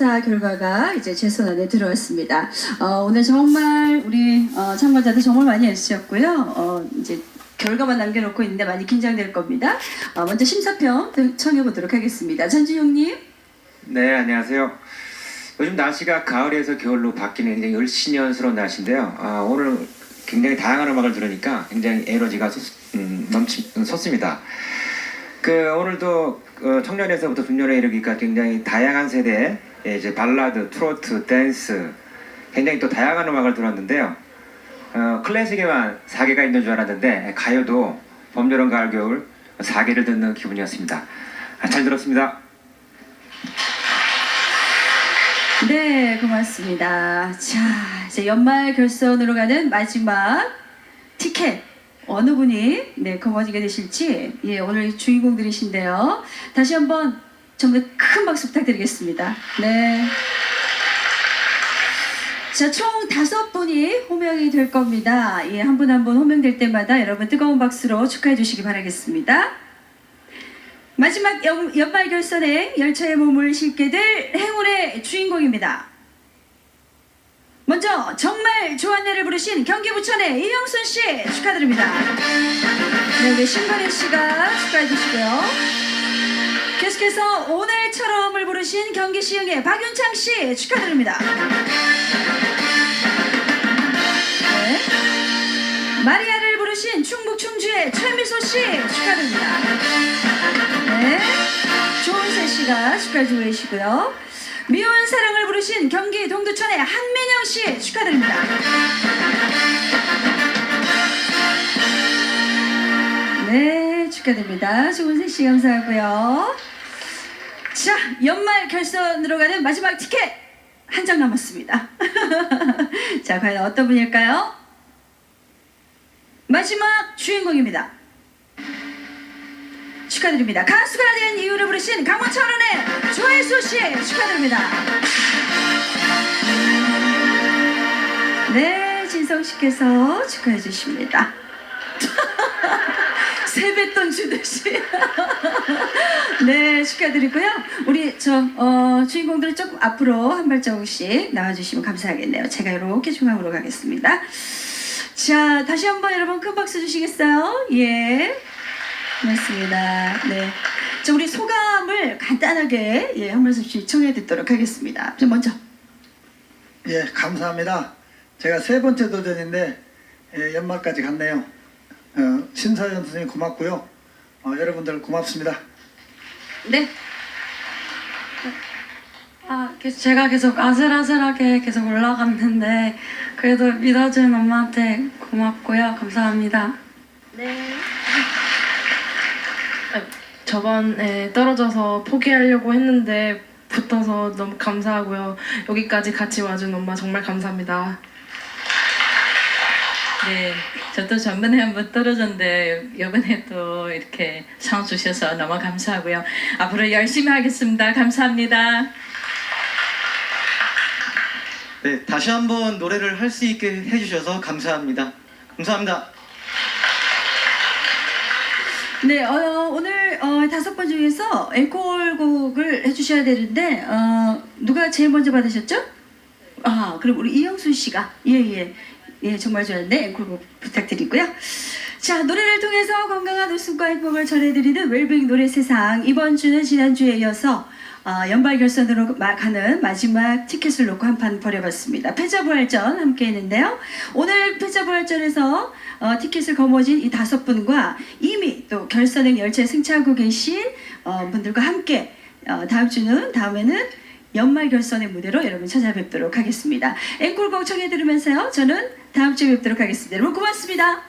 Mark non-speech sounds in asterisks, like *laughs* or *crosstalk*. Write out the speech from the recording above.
심사 결과가 이제 제 손 안에 들어왔습니다. 어, 오늘 정말 우리 어, 참가자들 정말 많이 애쓰셨고요. 어, 이제 결과만 남겨놓고 있는데 많이 긴장될 겁니다. 어, 먼저 심사평 청해 보도록 하겠습니다. 전주용님. 네, 안녕하세요. 요즘 날씨가 가을에서 겨울로 바뀌는 굉장히 을씨년스러운 날씨인데요. 아, 오늘 굉장히 다양한 음악을 들으니까 굉장히 에너지가 솟, 음, 넘치, 음, 솟습니다. 그 오늘도 어, 청년에서부터 중년에 이르기까지 굉장히 다양한 세대의 예, 이제 발라드, 트로트, 댄스 굉장히 또 다양한 음악을 들었는데요. 어, 클래식에만 4개가 있는 줄 알았는데 가요도 봄, 여름, 가을, 겨울 4개를 듣는 기분이었습니다. 아, 잘 들었습니다. 네, 고맙습니다. 자, 이제 연말 결선으로 가는 마지막 티켓. 어느 분이 네, 거머쥐가 되실지 예, 오늘 주인공들이신데요. 다시 한번 정말 큰 박수 부탁드리겠습니다. 네. 자, 총 다섯 분이 호명이 될 겁니다. 예, 한 분 한 분 호명될 때마다 여러분 뜨거운 박수로 축하해 주시기 바라겠습니다. 마지막 연, 연말 결선에 열차에 몸을 싣게 될 행운의 주인공입니다. 먼저 정말 좋아하네를 부르신 경기 부천의 이영순 씨 축하드립니다. 네, 우리 신관혜 씨가 축하해 주시고요. 계속해서 오늘처럼을 부르신 경기 시흥의 박윤창 씨 축하드립니다. 네. 마리아를 부르신 충북 충주의 최미소 씨 축하드립니다. 네. 조은세 씨가 축하해주고 계시고요. 미운 사랑을 부르신 경기 동두천의 한민영 씨 축하드립니다. 네, 축하드립니다. 조은세 씨 감사하고요. 자, 연말 결선으로 가는 마지막 티켓 한 장 남았습니다. *laughs* 자, 과연 어떤 분일까요? 마지막 주인공입니다. 축하드립니다. 가수가 된 이유를 부르신 강원철원의 조혜수 씨 축하드립니다. 네, 진성 씨께서 축하해 주십니다. *laughs* 세뱃돈 주듯이. *laughs* 네, 축하드리고요. 우리 저 어, 주인공들 조금 앞으로 한 발자국씩 나와주시면 감사하겠네요. 제가 이렇게 중앙으로 가겠습니다. 자, 다시 한번 여러분 큰 박수 주시겠어요? 예. 고맙습니다. 네. 자, 우리 소감을 간단하게 예, 한 말씀씩 청해 듣도록 하겠습니다. 자, 먼저. 예, 감사합니다. 제가 세 번째 도전인데 예, 연말까지 갔네요. 어, 심사위원 선생님 고맙고요. 어, 여러분들 고맙습니다. 네. 아, 계속 제가 계속 아슬아슬하게 계속 올라갔는데 그래도 믿어준 엄마한테 고맙고요. 감사합니다. 네. 저번에 떨어져서 포기하려고 했는데 붙어서 너무 감사하고요. 여기까지 같이 와준 엄마 정말 감사합니다. 네, 저도 전번에 한번 떨어졌는데 이번에 또 이렇게 상 주셔서 너무 감사하고요. 앞으로 열심히 하겠습니다. 감사합니다. 네, 다시 한번 노래를 할 수 있게 해주셔서 감사합니다. 감사합니다. 네, 어, 오늘 어, 다섯 번 중에서 앵콜곡을 해주셔야 되는데 어, 누가 제일 먼저 받으셨죠? 아, 그럼 우리 이영순 씨가 예예 예, 정말 좋았네 앵콜곡 부탁드리고요. 자, 노래를 통해서 건강한 웃음과 행복을 전해드리는 웰빙 노래 세상 이번 주는 지난 주에 이어서 어, 연말 결선으로 마- 가는 마지막 티켓을 놓고 한 판 벌여봤습니다. 패자부활전 함께 했는데요. 오늘 패자부활전에서 어, 티켓을 거머쥔 이 다섯 분과 이미 또 결선행 열차에 승차하고 계신 어, 분들과 함께 어, 다음 주는 다음에는 연말 결선의 무대로 여러분 찾아뵙도록 하겠습니다. 앵콜곡 청해 들으면서요. 저는 다음 주에 뵙도록 하겠습니다. 여러분 고맙습니다.